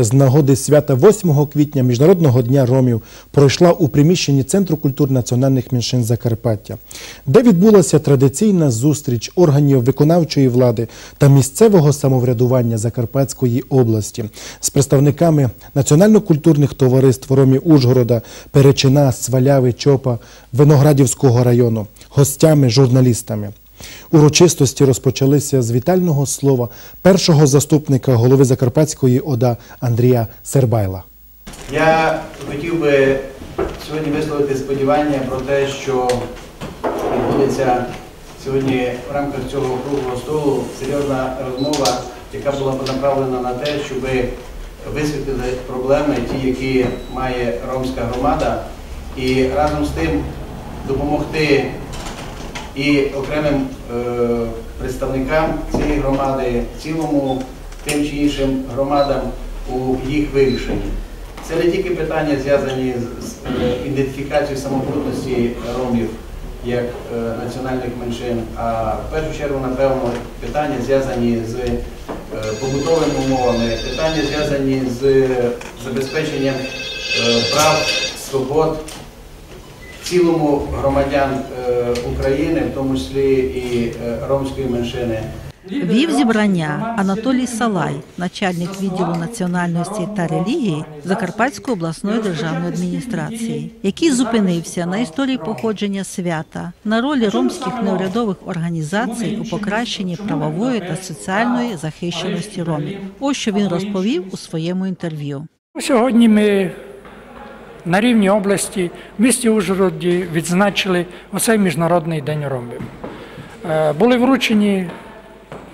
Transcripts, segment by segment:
З нагоди свята 8 квітня Міжнародного дня ромів пройшла у приміщенні Центру культур національних меншин Закарпаття, де відбулася традиційна зустріч органів виконавчої влади та місцевого самоврядування Закарпатської області з представниками національно-культурних товариств ромів Ужгорода, Перечина, Сваляви, Чопа, Виноградівського району, гостями, журналістами. Урочистості розпочалися з вітального слова першого заступника голови Закарпатської ОДА Андрія Сербайла. Я хотів би сьогодні висловити сподівання про те, що відбудеться сьогодні в рамках цього круглого столу серйозна розмова, яка була направлена на те, щоб висвітлити проблеми, ті, які має ромська громада, і разом з тим допомогти і окремим е, представникам цієї громади, цілому тим чи іншим громадам у їх вирішенні. Це не тільки питання зв'язані з, е, ідентифікацією самобутності ромів як е, національних меншин, а в першу чергу, напевно, питання зв'язані з побутовими умовами, питання зв'язані з забезпеченням прав, свобод цілому громадян е, України, в тому числі і е, ромської меншини. Вів зібрання Анатолій Салай, начальник відділу національності та релігії Закарпатської обласної державної адміністрації, який зупинився на історії походження свята, на ролі ромських неурядових організацій у покращенні правової та соціальної захищеності ромів. Ось що він розповів у своєму інтерв'ю. Сьогодні ми на рівні області в місті Ужгороді відзначили оцей міжнародний день ромів. Е, Були вручені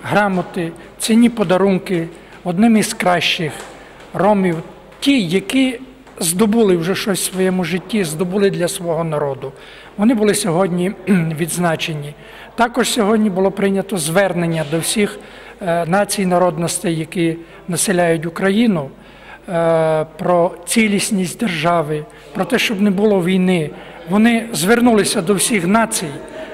грамоти, цінні подарунки одним із кращих ромів, ті, які здобули вже щось в своєму житті, здобули для свого народу. Вони були сьогодні відзначені. Також сьогодні було прийнято звернення до всіх е, націй народностей, які населяють Україну про цілісність держави, про те, щоб не було війни. Вони звернулися до всіх націй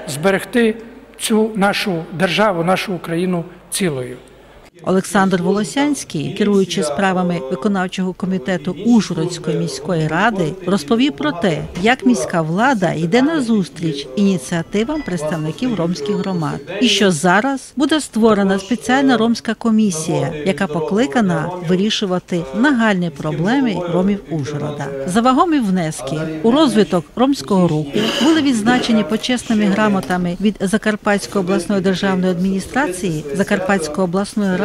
зберегти цю нашу державу, нашу Україну цілою. Олександр Волосянський, керуючи справами виконавчого комітету Ужгородської міської ради, розповів про те, як міська влада йде на зустріч ініціативам представників ромських громад, і що зараз буде створена спеціальна ромська комісія, яка покликана вирішувати нагальні проблеми ромів Ужгорода. За вагомі внески у розвиток ромського руху були відзначені почесними грамотами від Закарпатської обласної державної адміністрації, Закарпатської обласної ради,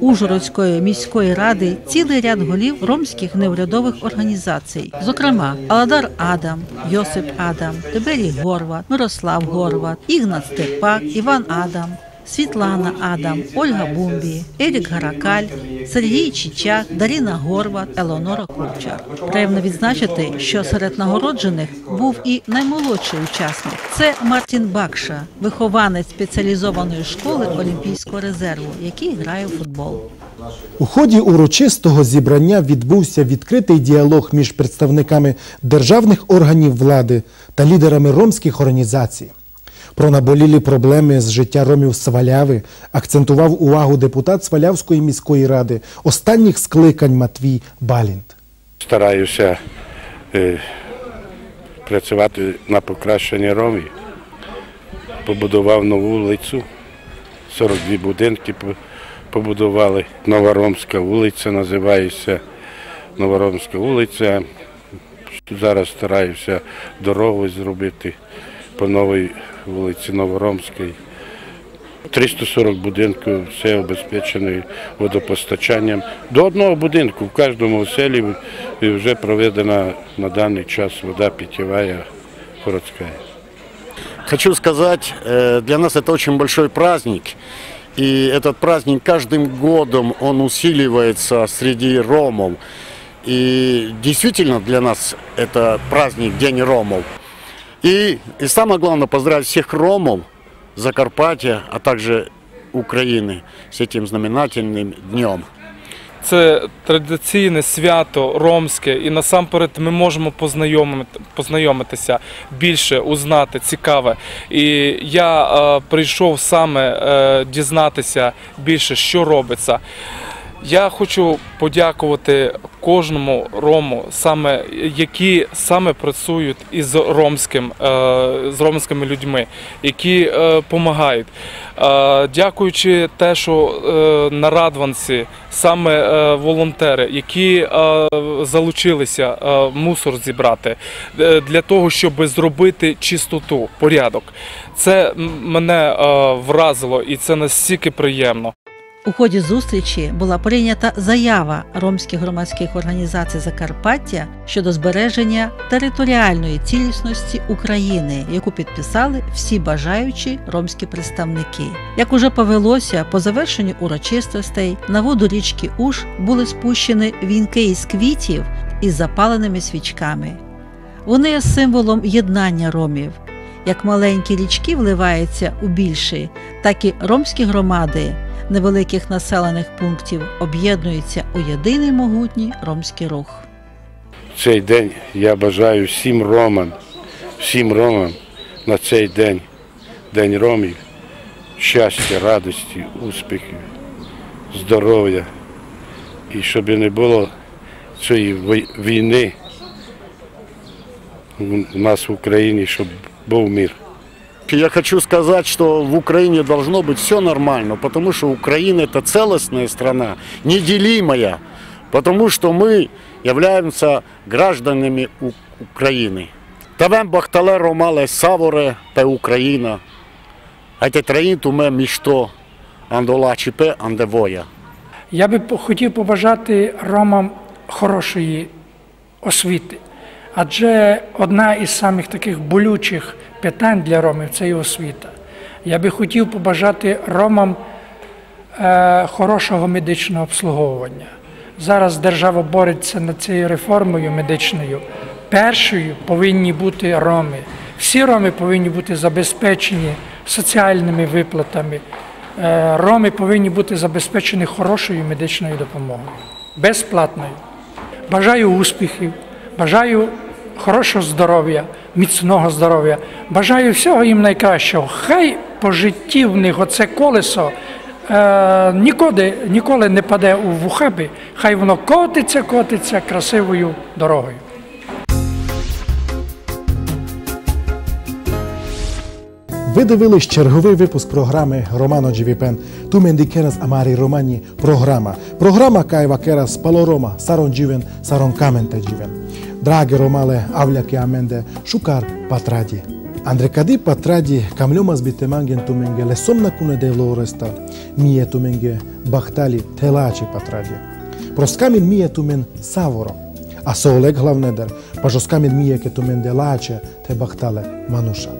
Ужгородської міської ради цілий ряд голів ромських неурядових організацій, зокрема Аладар Адам, Йосип Адам, Тиберій Горват, Мирослав Горват, Ігнат Степак, Іван Адам. Світлана Адам, Ольга Бумбі, Ерік Гаракаль, Сергій Чичак, Даріна Горват, Елонора Курчар. Приємно відзначити, що серед нагороджених був і наймолодший учасник. Це Мартін Бакша, вихованець спеціалізованої школи Олімпійського резерву, який грає в футбол. У ході урочистого зібрання відбувся відкритий діалог між представниками державних органів влади та лідерами ромських організацій. Про наболілі проблеми з життя ромів Сваляви акцентував увагу депутат Свалявської міської ради останніх скликань Матвій Балінт. Стараюся е, працювати на покращення ромів. Побудував нову вулицю, 42 будинки по- побудували. Новоромська вулиця називається Новоромська вулиця. Зараз стараюся дорогу зробити по новій вулиці Новоромській. 340 будинків, все обезпечено водопостачанням. До одного будинку в кожному селі вже проведена на даний час вода питьевая городская. Хочу сказать, э, для нас это очень большой праздник. И этот праздник каждым годом он усиливается среди ромов. И действительно для нас это праздник День ромов. И, и самое главное поздравить всех ромов Закарпатья, а также Украины с этим знаменательным днем. Це традиційне свято ромське, і насамперед ми можемо познайомити, познайомитися більше, узнати цікаве. І я е, прийшов саме е, дізнатися більше, що робиться. Я хочу подякувати кожному рому, саме які саме працюють із ромським, е, з ромськими людьми, які допомагають. Дякуючи те, що е, на Радванці саме е, волонтери, які е, залучилися е, мусор зібрати е, для того, щоб зробити чистоту, порядок. Це мене е, вразило і це настільки приємно. У ході зустрічі була прийнята заява ромських громадських організацій Закарпаття щодо збереження територіальної цілісності України, яку підписали всі бажаючі ромські представники. Як уже повелося, по завершенню урочистостей на воду річки Уж були спущені вінки із квітів із запаленими свічками. Вони є символом єднання ромів. Як маленькі річки вливаються у більші, так і ромські громади невеликих населених пунктів об'єднуються у єдиний могутній ромський рух. Цей день я бажаю всім ромам, всім ромам на цей день, День ромів, щастя, радості, успіхів, здоров'я. І щоб не було цієї війни у нас в Україні, щоб був мир Я хочу сказать, что в Украине должно быть все нормально, потому что Украина это целостная страна, неделимая, потому что мы являемся гражданами У- Украины. Тавем бахтале ромале саворе пе Україна, а те траїн туме мішто, андола чіпе андевоя. Я би по- хотів побажати ромам хорошої освіти. Адже одна із самих таких болючих питань для ромів це і освіта. Я би хотів побажати ромам е, хорошого медичного обслуговування. Зараз держава бореться над цією реформою медичною. Першою повинні бути роми. Всі роми повинні бути забезпечені соціальними виплатами. Е, Роми повинні бути забезпечені хорошою медичною допомогою, безплатною. Бажаю успіхів, бажаю хорошого здоров'я, міцного здоров'я, бажаю всього їм найкращого. Хай по житті в них оце колесо е, ніколи, ніколи не паде у вухаби, хай воно котиться, котиться красивою дорогою. Ви дивились черговий випуск програми Романо Джівіпен. Ту мендікерас Амарі Романі програма. Програма Кайва Керас Палорома Сарон Джівен Сарон Каменте Джівен. Драге Ромале Авляки Аменде Шукар Патраді. Андрекади Патраді Камлюмас Бітеманген Туменге Лесомна Куне де Лореста Міє Туменге Бахталі Телачі Патраді. Проскамін Міє Тумен Саворо. А Соолек Главнедер Пажоскамін Міє Кетуменде Лаче Те Бахтале Мануша.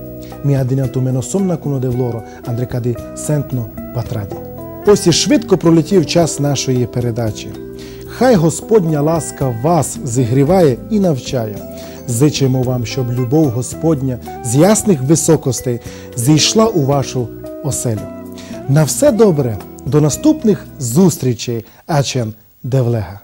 mi adinatumeno somna kuno devloro, Андрекади Сентно Патраді. Ось і швидко пролетів час нашої передачі. Хай Господня ласка вас зігріває і навчає. Зичимо вам, щоб любов Господня з ясних високостей зійшла у вашу оселю. На все добре, до наступних зустрічей, Ачен Девлега.